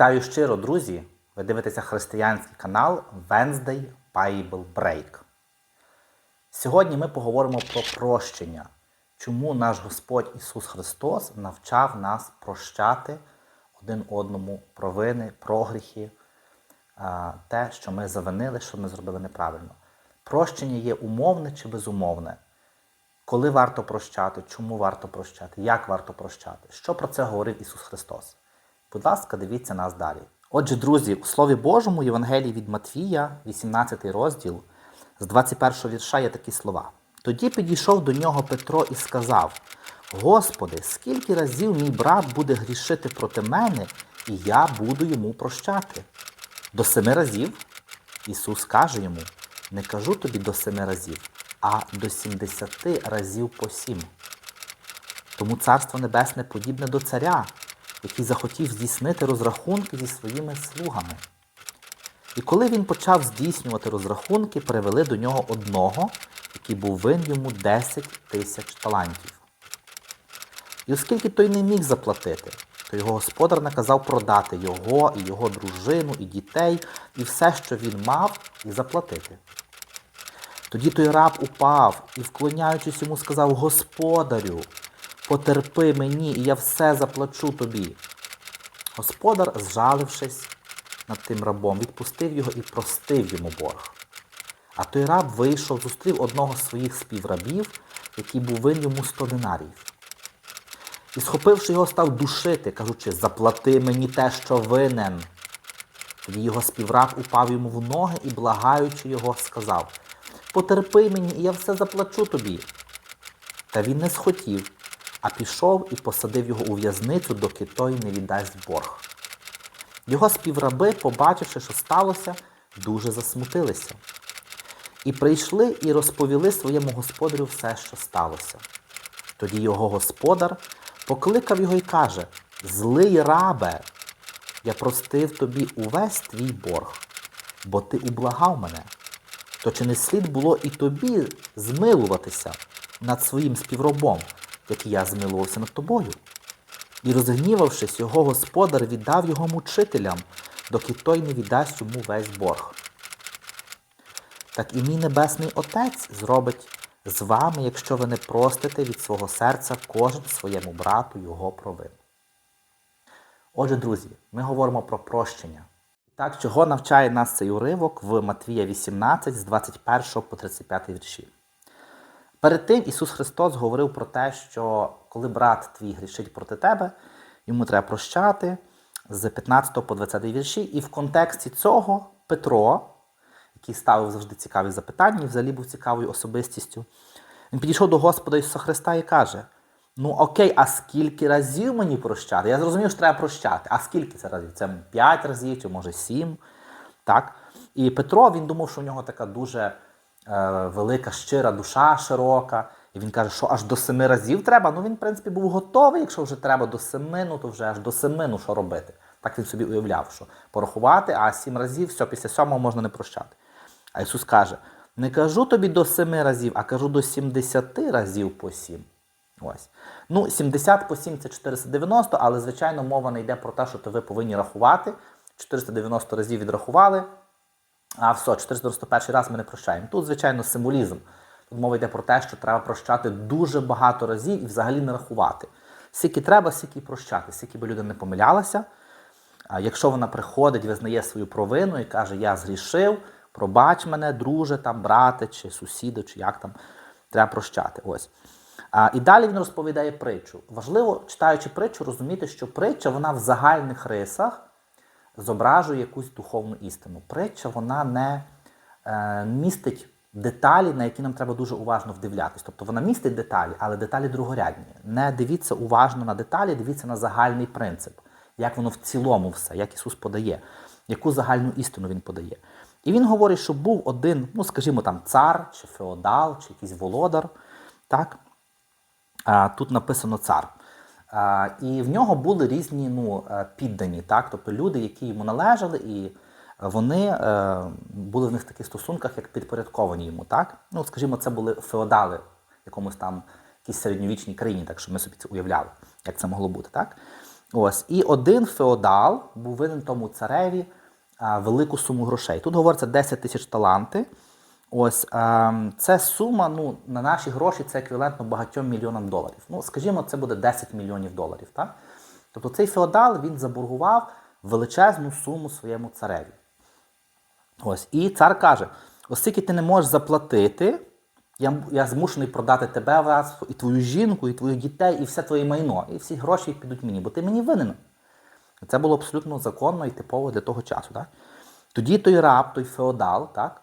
Вітаю щиро, друзі! Ви дивитеся християнський канал Wednesday Bible Break. Сьогодні ми поговоримо про прощення. Чому наш Господь Ісус Христос навчав нас прощати один одному провини, прогріхи, те, що ми завинили, що ми зробили неправильно. Прощення є умовне чи безумовне. Коли варто прощати, чому варто прощати, як варто прощати? Що про це говорив Ісус Христос? Будь ласка, дивіться нас далі. Отже, друзі, у Слові Божому, Євангелії від Матвія, 18 розділ, з 21 вірша є такі слова. Тоді підійшов до нього Петро і сказав: Господи, скільки разів мій брат буде грішити проти мене, і я буду йому прощати? До семи разів? Ісус каже йому: не кажу тобі до семи разів, а до сімдесяти разів по сім. Тому Царство Небесне подібне до царя, який захотів здійснити розрахунки зі своїми слугами. І коли він почав здійснювати розрахунки, привели до нього одного, який був вин йому 10 тисяч талантів. І оскільки той не міг заплатити, то його господар наказав продати його, і його дружину, і дітей, і все, що він мав, і заплатити. Тоді той раб упав і, вклоняючись йому, сказав: Господарю, потерпи мені, і я все заплачу тобі. Господар, зжалившись над тим рабом, відпустив його і простив йому борг. А той раб вийшов, зустрів одного з своїх співрабів, який був вин йому сто динаріїв. І, схопивши його, став душити, кажучи, заплати мені те, що винен. Тоді його співраб упав йому в ноги і, благаючи його, сказав Потерпи мені, і я все заплачу тобі. Та він не схотів, а пішов і посадив його у в'язницю, доки той не віддасть борг. Його співраби, побачивши, що сталося, дуже засмутилися. І прийшли і розповіли своєму господарю все, що сталося. Тоді його господар покликав його і каже: Злий рабе, я простив тобі увесь твій борг, бо ти ублагав мене. То чи не слід було і тобі змилуватися над своїм співробом, як я змилувався над тобою? І розгнівавшись, його господар віддав його мучителям, доки той не віддасть йому весь борг. Так і мій Небесний Отець зробить з вами, якщо ви не простите від свого серця кожен своєму брату його провину. Отже, друзі, ми говоримо про прощення. Так, чого навчає нас цей уривок в Матвія 18 з 21 по 35 вірші. Перед тим Ісус Христос говорив про те, що коли брат твій грішить проти тебе, йому треба прощати з 15 по 20 вірші. І в контексті цього Петро, який ставив завжди цікаві запитання і взагалі був цікавою особистістю, він підійшов до Господа Ісуса Христа і каже: Ну окей, а скільки разів мені прощати? Я зрозумів, що треба прощати. А скільки це разів? Це 5 разів, чи може 7. Так? І Петро він думав, що в нього така дуже велика, щира душа широка. І він каже, що аж до семи разів треба. Ну він, в принципі, був готовий, якщо вже треба до семи, ну то вже аж до семи, ну що робити? Так він собі уявляв, що порахувати, а сім разів, все, після сьомого можна не прощати. А Ісус каже: не кажу тобі до семи разів, а кажу до сімдесяти разів по сім. Ось. Ну, 70 по 7 це 490, але, звичайно, мова не йде про те, що то ви повинні рахувати. 490 разів відрахували, а все, 491 раз ми не прощаємо. Тут, звичайно, символізм. Тут мова йде про те, що треба прощати дуже багато разів і взагалі не рахувати. Скільки треба, скільки прощати, скільки би людина не помилялася. А якщо вона приходить, визнає свою провину і каже, я згрішив, пробач мене, друже, там, брате, чи сусіду, чи як там, треба прощати. Ось. А, і далі він розповідає притчу. Важливо, читаючи притчу, розуміти, що притча вона в загальних рисах зображує якусь духовну істину. Притча вона не е, містить деталі, на які нам треба дуже уважно вдивлятись. Тобто вона містить деталі, але деталі другорядні. Не дивіться уважно на деталі, дивіться на загальний принцип, як воно в цілому все, як Ісус подає, яку загальну істину Він подає. І він говорить, що був один, ну скажімо, там цар, чи феодал, чи якийсь володар. так? А, Тут написано цар. І в нього були різні ну, е, піддані, так? тобто люди, які йому належали, і вони е, були в них в таких стосунках, як підпорядковані йому. так? Ну, Скажімо, це були феодали в якомусь там якійсь середньовічній країні, так що ми собі це уявляли, як це могло бути. так? Ось. І один феодал був винен тому цареві велику суму грошей. Тут говориться 10 тисяч таланти. Ось а, це сума, ну, на наші гроші це еквівалентно багатьом мільйонам доларів. Ну, скажімо, це буде 10 мільйонів доларів. Так? Тобто цей феодал він заборгував величезну суму своєму цареві. Ось. І цар каже: оскільки ти не можеш заплатити, я, я змушений продати тебе враз, і твою жінку, і твоїх дітей, і все твоє майно. І всі гроші підуть мені, бо ти мені винен. Це було абсолютно законно і типово для того часу. Так? Тоді той раб, той феодал, так?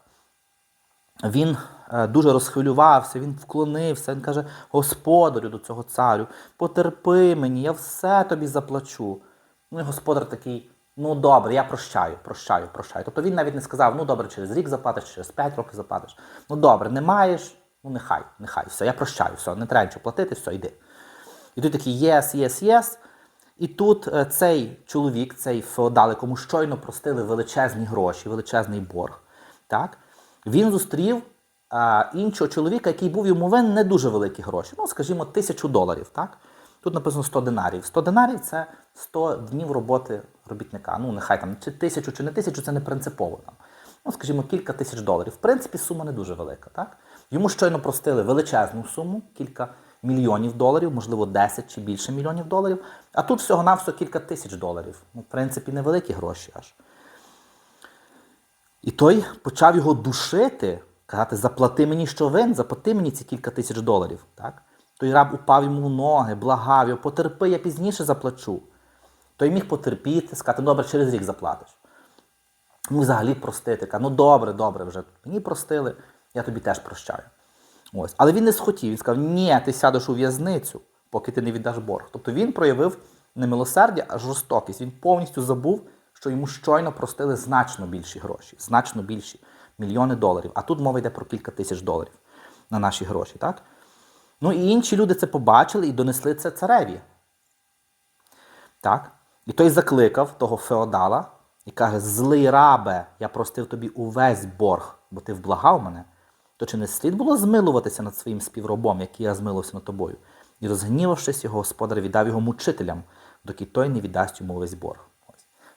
Він е, дуже розхвилювався, він вклонився, він каже: Господарю до цього царю, потерпи мені, я все тобі заплачу. Ну і господар такий, ну добре, я прощаю, прощаю, прощаю. Тобто він навіть не сказав, ну добре, через рік заплатиш, через 5 років заплатиш. Ну добре, не маєш, ну нехай, нехай, все, я прощаю, все, не треба нічого платити, все, йди. І тут такий єс, єс, єс. І тут е, цей чоловік, цей феодал, якому щойно простили величезні гроші, величезний борг, так? Він зустрів а, іншого чоловіка, який був йому винен не дуже великі гроші. Ну, скажімо, тисячу доларів. Так? Тут написано 100 динарів. 100 динарів це 100 днів роботи робітника. Ну, нехай там чи тисячу, чи не тисячу, це не принципово. Там. Ну, скажімо, кілька тисяч доларів. В принципі, сума не дуже велика. Так? Йому щойно простили величезну суму, кілька мільйонів доларів, можливо, 10 чи більше мільйонів доларів. А тут всього-навсього кілька тисяч доларів. Ну, в принципі, невеликі гроші аж. І той почав його душити, казати, заплати мені що вин, заплати мені ці кілька тисяч доларів. Так? Той раб упав йому в ноги, благав його, потерпи, я пізніше заплачу. Той міг потерпіти, сказати, добре, через рік заплатиш. Ну, взагалі простити. Каже, ну добре, добре, вже мені простили, я тобі теж прощаю. Ось. Але він не схотів. Він сказав, ні, ти сядеш у в'язницю, поки ти не віддаш борг. Тобто він проявив не милосердя, а жорстокість. Він повністю забув, що йому щойно простили значно більші гроші, значно більші мільйони доларів. А тут мова йде про кілька тисяч доларів на наші гроші. так? Ну і інші люди це побачили і донесли це цареві. Так? І той закликав того феодала і каже: Злий рабе, я простив тобі увесь борг, бо ти вблагав мене. То чи не слід було змилуватися над своїм співробом, який я змилився над тобою? І розгнівавшись, його господар віддав його мучителям, доки той не віддасть йому весь борг.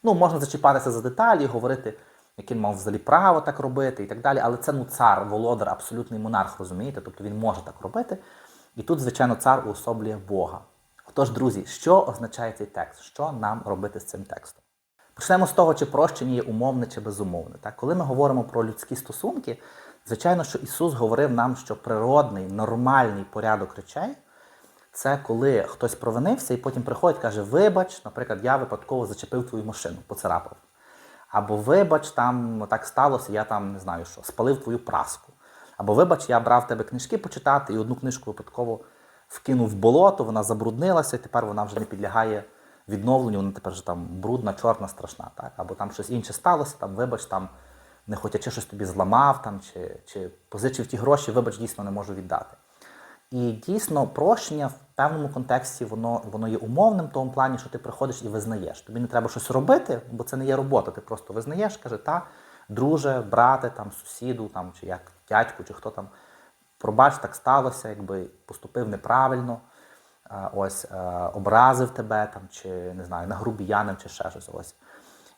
Ну, можна зачіпатися за деталі, говорити, яким мав взагалі право так робити і так далі. Але це ну цар, володар, абсолютний монарх, розумієте? Тобто він може так робити. І тут, звичайно, цар уособлює Бога. Отож, друзі, що означає цей текст? Що нам робити з цим текстом? Почнемо з того, чи прощення є умовне чи безумовне. Так? Коли ми говоримо про людські стосунки, звичайно, що Ісус говорив нам, що природний, нормальний порядок речей це коли хтось провинився і потім приходить каже: Вибач, наприклад, я випадково зачепив твою машину, поцарапав. Або вибач, там так сталося, я там не знаю що, спалив твою праску. Або вибач, я брав тебе книжки почитати і одну книжку випадково вкинув в болото, вона забруднилася, і тепер вона вже не підлягає відновленню, вона тепер вже там брудна, чорна, страшна. Так? Або там щось інше сталося, там, вибач, там, не хотячи щось тобі зламав, там, чи, чи позичив ті гроші, вибач, дійсно не можу віддати. І дійсно прощення в певному контексті воно воно є умовним в тому плані, що ти приходиш і визнаєш. Тобі не треба щось робити, бо це не є робота. Ти просто визнаєш, каже, та, друже, брате, там, сусіду, там, чи як дядьку, чи хто там. Пробач, так сталося, якби поступив неправильно, ось образив тебе там, чи не знаю, нагрубіяним, чи ще щось. Ось.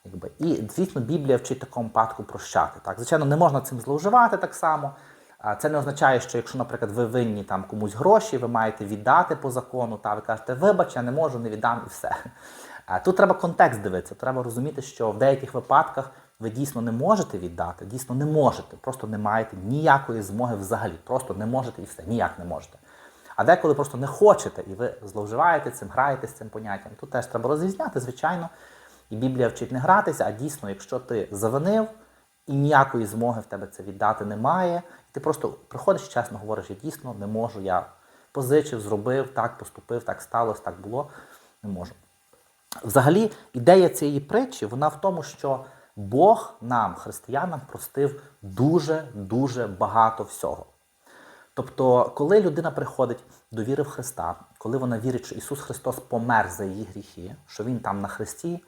Якби. І, звісно, Біблія вчить такому випадку прощати. Так? Звичайно, не можна цим зловживати так само. Це не означає, що якщо, наприклад, ви винні там комусь гроші, ви маєте віддати по закону, та ви кажете, вибач, я не можу, не віддам і все. Тут треба контекст дивитися. Треба розуміти, що в деяких випадках ви дійсно не можете віддати, дійсно не можете, просто не маєте ніякої змоги взагалі. Просто не можете і все, ніяк не можете. А деколи просто не хочете, і ви зловживаєте цим, граєте з цим поняттям. Тут теж треба розрізняти, звичайно. І Біблія вчить не гратися, а дійсно, якщо ти завинив і ніякої змоги в тебе це віддати немає, ти просто приходиш чесно говориш, я дійсно не можу, я позичив, зробив, так поступив, так сталося, так було, не можу. Взагалі, ідея цієї притчі, вона в тому, що Бог нам, християнам, простив дуже-дуже багато всього. Тобто, коли людина приходить до віри в Христа, коли вона вірить, що Ісус Христос помер за її гріхи, що Він там на Христі,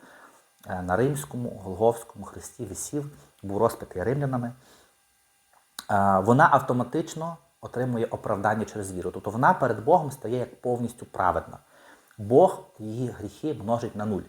на Римському, Голговському Христі висів, був розпитий римлянами, вона автоматично отримує оправдання через віру. Тобто вона перед Богом стає як повністю праведна. Бог її гріхи множить на нуль.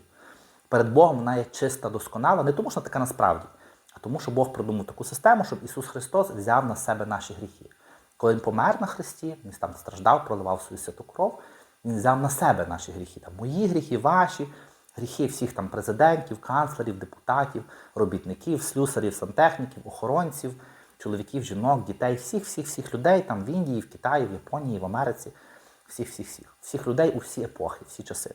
Перед Богом вона є чиста, досконала, не тому, що вона така насправді, а тому, що Бог придумав таку систему, щоб Ісус Христос взяв на себе наші гріхи. Коли Він помер на Христі, Він там страждав, проливав свою святу кров, Він взяв на себе наші гріхи. Там, мої гріхи, ваші, гріхи всіх там президентів, канцлерів, депутатів, робітників, слюсарів, сантехніків, охоронців, чоловіків, жінок, дітей, всіх, всіх, всіх людей там в Індії, в Китаї, в Японії, в Америці, всіх, всіх, всіх, всіх людей у всі епохи, всі часи.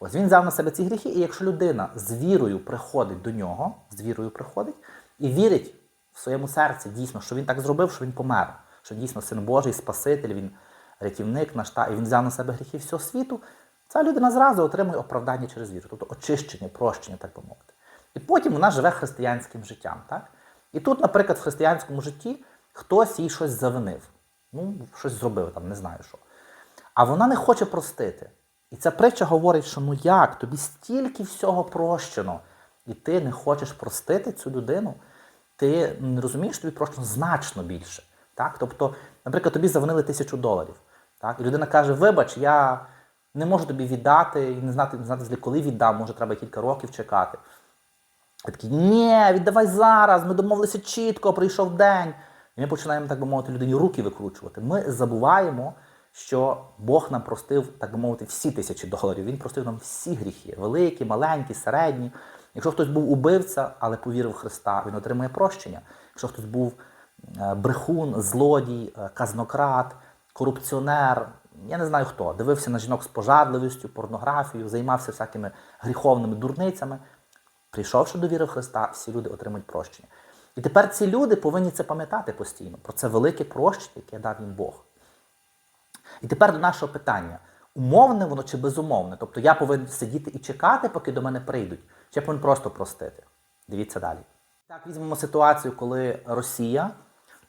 Ось він взяв на себе ці гріхи, і якщо людина з вірою приходить до нього, з вірою приходить і вірить в своєму серці дійсно, що він так зробив, що він помер, що дійсно син Божий, Спаситель, він рятівник наш, та, і він взяв на себе гріхи всього світу, ця людина зразу отримує оправдання через віру, тобто очищення, прощення, так би мовити. І потім вона живе християнським життям. Так? І тут, наприклад, в християнському житті хтось їй щось завинив, ну, щось зробив, там, не знаю що. А вона не хоче простити. І ця притча говорить, що ну як, тобі стільки всього прощено, і ти не хочеш простити цю людину, ти не розумієш, тобі прощено значно більше. Так? Тобто, наприклад, тобі завинили тисячу доларів. Так? І людина каже: Вибач, я не можу тобі віддати, і не знати, не знати, коли віддам, може, треба кілька років чекати. І такі, ні, віддавай зараз, ми домовилися чітко, прийшов день. І ми починаємо, так би мовити, людині руки викручувати. Ми забуваємо, що Бог нам простив, так би мовити, всі тисячі доларів. Він простив нам всі гріхи, великі, маленькі, середні. Якщо хтось був убивця, але повірив в Христа, він отримує прощення. Якщо хтось був е, брехун, злодій, е, казнократ, корупціонер, я не знаю хто, дивився на жінок з пожадливістю, порнографією, займався всякими гріховними дурницями. Прийшовши до віри в Христа, всі люди отримують прощення. І тепер ці люди повинні це пам'ятати постійно, про це велике прощення, яке дав їм Бог. І тепер до нашого питання: умовне воно чи безумовне? Тобто я повинен сидіти і чекати, поки до мене прийдуть, чи я повинен просто простити? Дивіться далі. Так, візьмемо ситуацію, коли Росія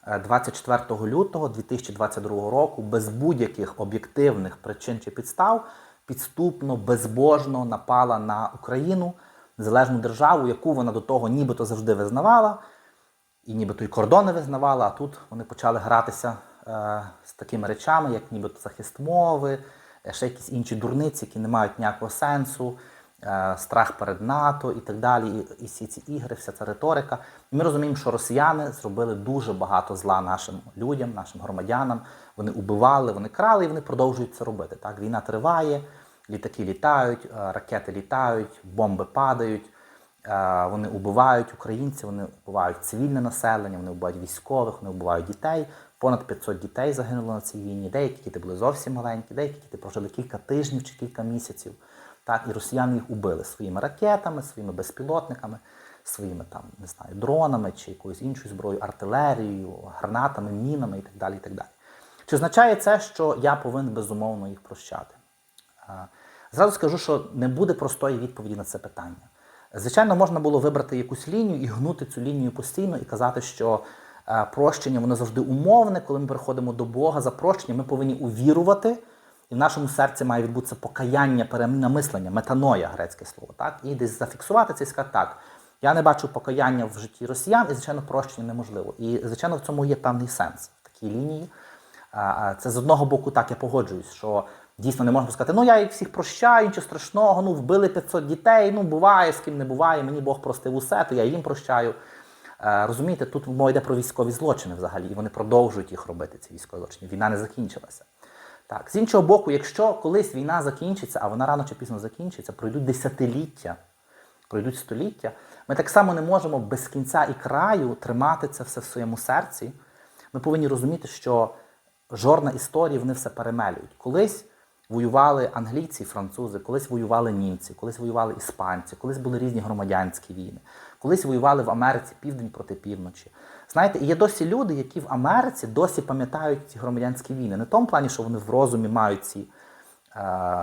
24 лютого 2022 року без будь-яких об'єктивних причин чи підстав підступно, безбожно напала на Україну, незалежну державу, яку вона до того нібито завжди визнавала, і нібито й кордони визнавала, а тут вони почали гратися е, з такими речами, як нібито захист мови, е, ще якісь інші дурниці, які не мають ніякого сенсу, е, страх перед НАТО і так далі. І, всі ці ігри, вся ця риторика. І ми розуміємо, що росіяни зробили дуже багато зла нашим людям, нашим громадянам. Вони убивали, вони крали, і вони продовжують це робити. Так, війна триває, літаки літають, е, ракети літають, бомби падають. Е, Вони убивають українців, вони вбивають цивільне населення, вони вбивають військових, вони вбивають дітей. Понад 500 дітей загинуло на цій війні. Деякі діти були зовсім маленькі, деякі діти прожили кілька тижнів чи кілька місяців. Так, і росіяни їх убили своїми ракетами, своїми безпілотниками, своїми там, не знаю, дронами чи якоюсь іншою зброєю, артилерією, гранатами, мінами і так далі. І так далі. Чи означає це, що я повинен безумовно їх прощати? Е, Зразу скажу, що не буде простої відповіді на це питання. Звичайно, можна було вибрати якусь лінію і гнути цю лінію постійно і казати, що е, прощення воно завжди умовне, коли ми приходимо до Бога за прощення, ми повинні увірувати, і в нашому серці має відбутися покаяння, переміна мислення, метаноя, грецьке слово, так? І десь зафіксувати це і сказати так. Я не бачу покаяння в житті росіян, і, звичайно, прощення неможливо. І, звичайно, в цьому є певний сенс в такій лінії. Це з одного боку так я погоджуюсь, що дійсно не можна сказати, ну я їх всіх прощаю, нічого страшного, ну вбили 500 дітей, ну буває, з ким не буває, мені Бог простив усе, то я їм прощаю. Розумієте, тут мова йде про військові злочини взагалі, і вони продовжують їх робити, ці військові злочини. Війна не закінчилася. Так, з іншого боку, якщо колись війна закінчиться, а вона рано чи пізно закінчиться, пройдуть десятиліття, пройдуть століття, ми так само не можемо без кінця і краю тримати це все в своєму серці. Ми повинні розуміти, що жорна історії вони все перемелюють. Колись воювали англійці і французи, колись воювали німці, колись воювали іспанці, колись були різні громадянські війни, колись воювали в Америці південь проти півночі. Знаєте, є досі люди, які в Америці досі пам'ятають ці громадянські війни. Не в тому плані, що вони в розумі мають ці е,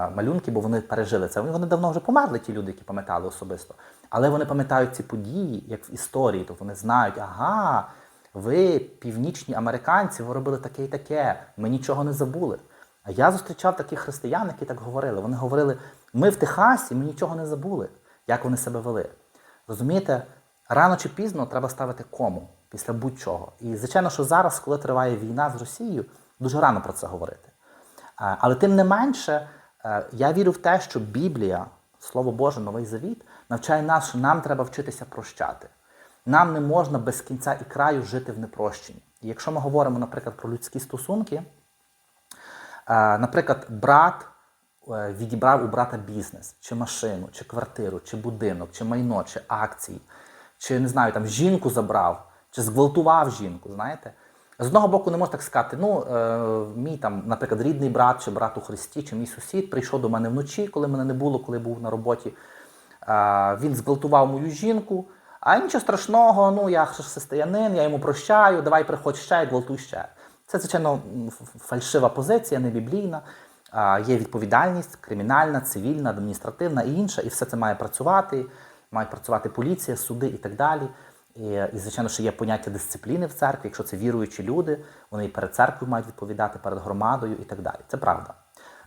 малюнки, бо вони пережили це. Вони, давно вже померли, ті люди, які пам'ятали особисто. Але вони пам'ятають ці події, як в історії, тобто вони знають, ага, ви, північні американці, ви робили таке і таке, ми нічого не забули. А я зустрічав таких християн, які так говорили. Вони говорили: ми в Техасі, ми нічого не забули, як вони себе вели. Розумієте, рано чи пізно треба ставити кому після будь-чого. І звичайно, що зараз, коли триває війна з Росією, дуже рано про це говорити. Але тим не менше, Е, Я вірю в те, що Біблія, Слово Боже, Новий Завіт, навчає нас, що нам треба вчитися прощати. Нам не можна без кінця і краю жити в непрощенні. І якщо ми говоримо, наприклад, про людські стосунки, е, наприклад, брат е, відібрав у брата бізнес, чи машину, чи квартиру, чи будинок, чи майно, чи акції, чи не знаю, там жінку забрав, чи зґвалтував жінку, знаєте. З одного боку, не можна так сказати, ну, е, мій там, наприклад, рідний брат чи брат у Христі, чи мій сусід прийшов до мене вночі, коли мене не було, коли був на роботі. Е, він зґвалтував мою жінку. А нічого страшного, ну я християнин, я йому прощаю, давай приходь ще, гвалтуй ще. Це, звичайно, фальшива позиція, не біблійна. А, Є відповідальність кримінальна, цивільна, адміністративна і інша, і все це має працювати. Має працювати поліція, суди і так далі. І, звичайно, що є поняття дисципліни в церкві. Якщо це віруючі люди, вони і перед церквою мають відповідати, перед громадою і так далі. Це правда.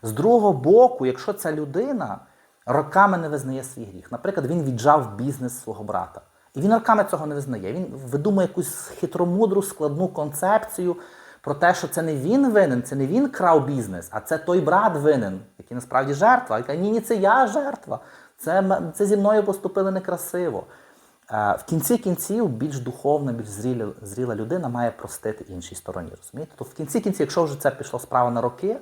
З другого боку, якщо ця людина роками не визнає свій гріх, наприклад, він віджав бізнес свого брата, і він роками цього не визнає. Він видумує якусь хитромудру, складну концепцію про те, що це не він винен, це не він крав бізнес, а це той брат винен, який насправді жертва. І каже, ні, ні, це я жертва. Це, це зі мною поступили некрасиво. Е, В кінці кінців більш духовна, більш зріла, зріла людина має простити іншій стороні. Розумієте? То в кінці кінців, якщо вже це пішло справа на роки,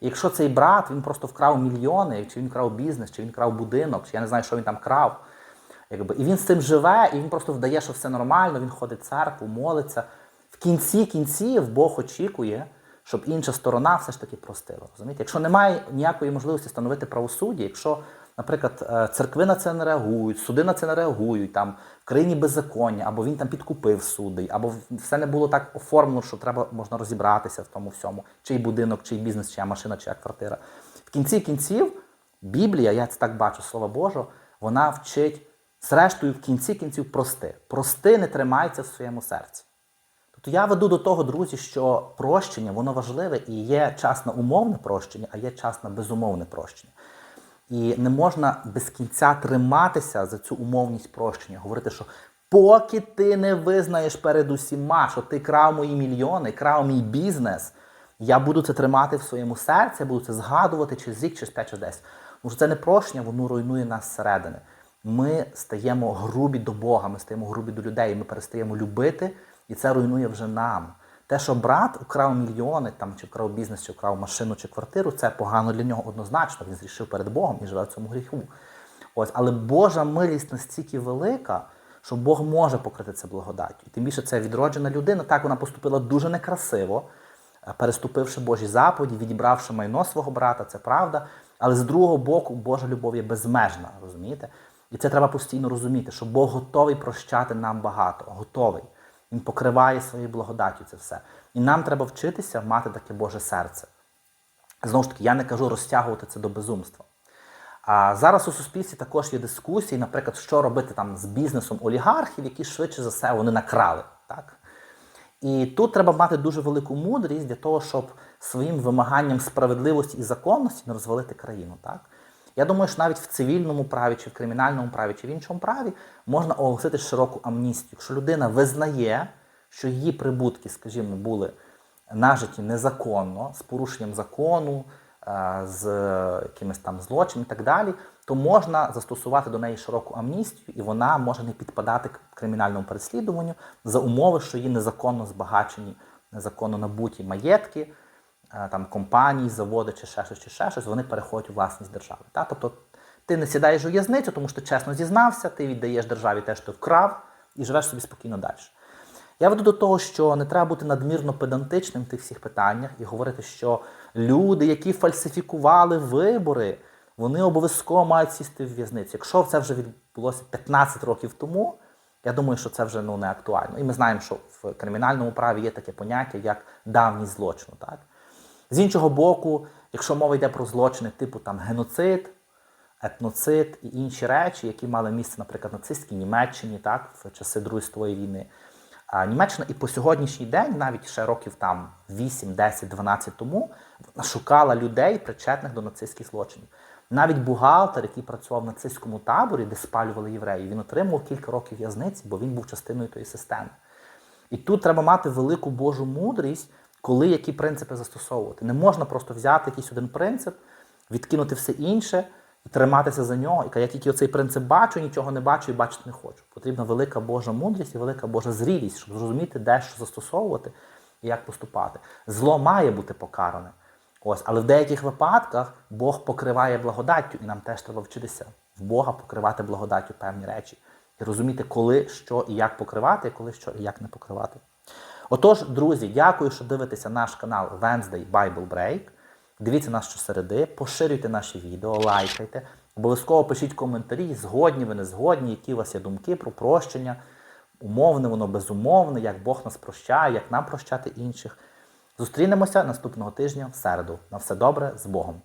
якщо цей брат він просто вкрав мільйони, чи він крав бізнес, чи він крав будинок, чи я не знаю, що він там крав. Якби, і він з цим живе, і він просто вдає, що все нормально, він ходить в церкву, молиться. В кінці кінців Бог очікує, щоб інша сторона все ж таки простила. Розумієте? Якщо немає ніякої можливості встановити правосуддя, якщо, наприклад, е, церкви на це не реагують, суди на це не реагують, там в країні беззаконня, або він там підкупив суди, або все не було так оформлено, що треба можна розібратися в тому всьому, чий будинок, чий бізнес, чия машина, чия квартира. В кінці кінців Біблія, я це так бачу, слово Боже, вона вчить, зрештою, в кінці кінців прости. Прости не тримайся в своєму серці. Тобто я веду до того, друзі, що прощення, воно важливе і є час на умовне прощення, а є час на безумовне прощення. І не можна без кінця триматися за цю умовність прощення, говорити, що поки ти не визнаєш перед усіма, що ти крав мої мільйони, крав мій бізнес, я буду це тримати в своєму серці, я буду це згадувати через рік, через 5 чи 10. Тому що це не прощення, воно руйнує нас зсередини. Ми стаємо грубі до Бога, ми стаємо грубі до людей, ми перестаємо любити, і це руйнує вже нам. Те, що брат украв мільйони, там, чи вкрав бізнес, чи вкрав машину чи квартиру, це погано для нього однозначно. Він зрішив перед Богом і живе в цьому гріху. Ось, але Божа милість настільки велика, що Бог може покрити це благодаттю. І тим більше це відроджена людина. Так вона поступила дуже некрасиво, е, переступивши Божі заповіді, відібравши майно свого брата, це правда. Але з другого боку, Божа любов є безмежна, розумієте? І це треба постійно розуміти, що Бог готовий прощати нам багато, готовий. Він покриває своєю благодаттю це все. І нам треба вчитися мати таке Боже серце. Знову ж таки, я не кажу розтягувати це до безумства. А зараз у суспільстві також є дискусії, наприклад, що робити там з бізнесом олігархів, які швидше за все вони накрали. Так? І тут треба мати дуже велику мудрість для того, щоб своїм вимаганням справедливості і законності не розвалити країну. Так? Я думаю, що навіть в цивільному праві, чи в кримінальному праві, чи в іншому праві можна оголосити широку амністію. Якщо людина визнає, що її прибутки, скажімо, були нажиті незаконно, з порушенням закону, е, з якимись там злочинами і так далі, то можна застосувати до неї широку амністію, і вона може не підпадати к кримінальному переслідуванню за умови, що її незаконно збагачені, незаконно набуті маєтки, е, там компанії, заводи чи ще щось, чи ще щось, вони переходять у власність держави. Та? Тобто ти не сідаєш у в'язницю, тому що ти чесно зізнався, ти віддаєш державі те, що ти вкрав, і живеш собі спокійно далі. Я веду до того, що не треба бути надмірно педантичним в тих всіх питаннях і говорити, що люди, які фальсифікували вибори, вони обов'язково мають сісти в в'язницю. Якщо це вже відбулося 15 років тому, я думаю, що це вже ну, не актуально. І ми знаємо, що в кримінальному праві є таке поняття, як давність злочину. Так? З іншого боку, якщо мова йде про злочини типу там, геноцид, етноцид і інші речі, які мали місце, наприклад, нацистській Німеччині, так, в часи Другої світової війни. А Німеччина і по сьогоднішній день, навіть ще років там 8, 10, 12 тому, шукала людей, причетних до нацистських злочинів. Навіть бухгалтер, який працював в нацистському таборі, де спалювали євреїв, він отримав кілька років в'язниці, бо він був частиною тої системи. І тут треба мати велику Божу мудрість, коли які принципи застосовувати. Не можна просто взяти якийсь один принцип, відкинути все інше і триматися за нього. І я тільки оцей принцип бачу, нічого не бачу і бачити не хочу. Потрібна велика Божа мудрість і велика Божа зрілість, щоб зрозуміти, де що застосовувати і як поступати. Зло має бути покаране. Ось, але в деяких випадках Бог покриває благодаттю, і нам теж треба вчитися в Бога покривати благодаттю певні речі. І розуміти, коли, що і як покривати, коли що і як не покривати. Отож, друзі, дякую, що дивитеся наш канал Wednesday Bible Break. Дивіться нас щосереди, поширюйте наші відео, лайкайте. Обов'язково пишіть коментарі, згодні ви не згодні, які у вас є думки про прощення, умовне, воно безумовне, як Бог нас прощає, як нам прощати інших. Зустрінемося наступного тижня в середу. На все добре з Богом!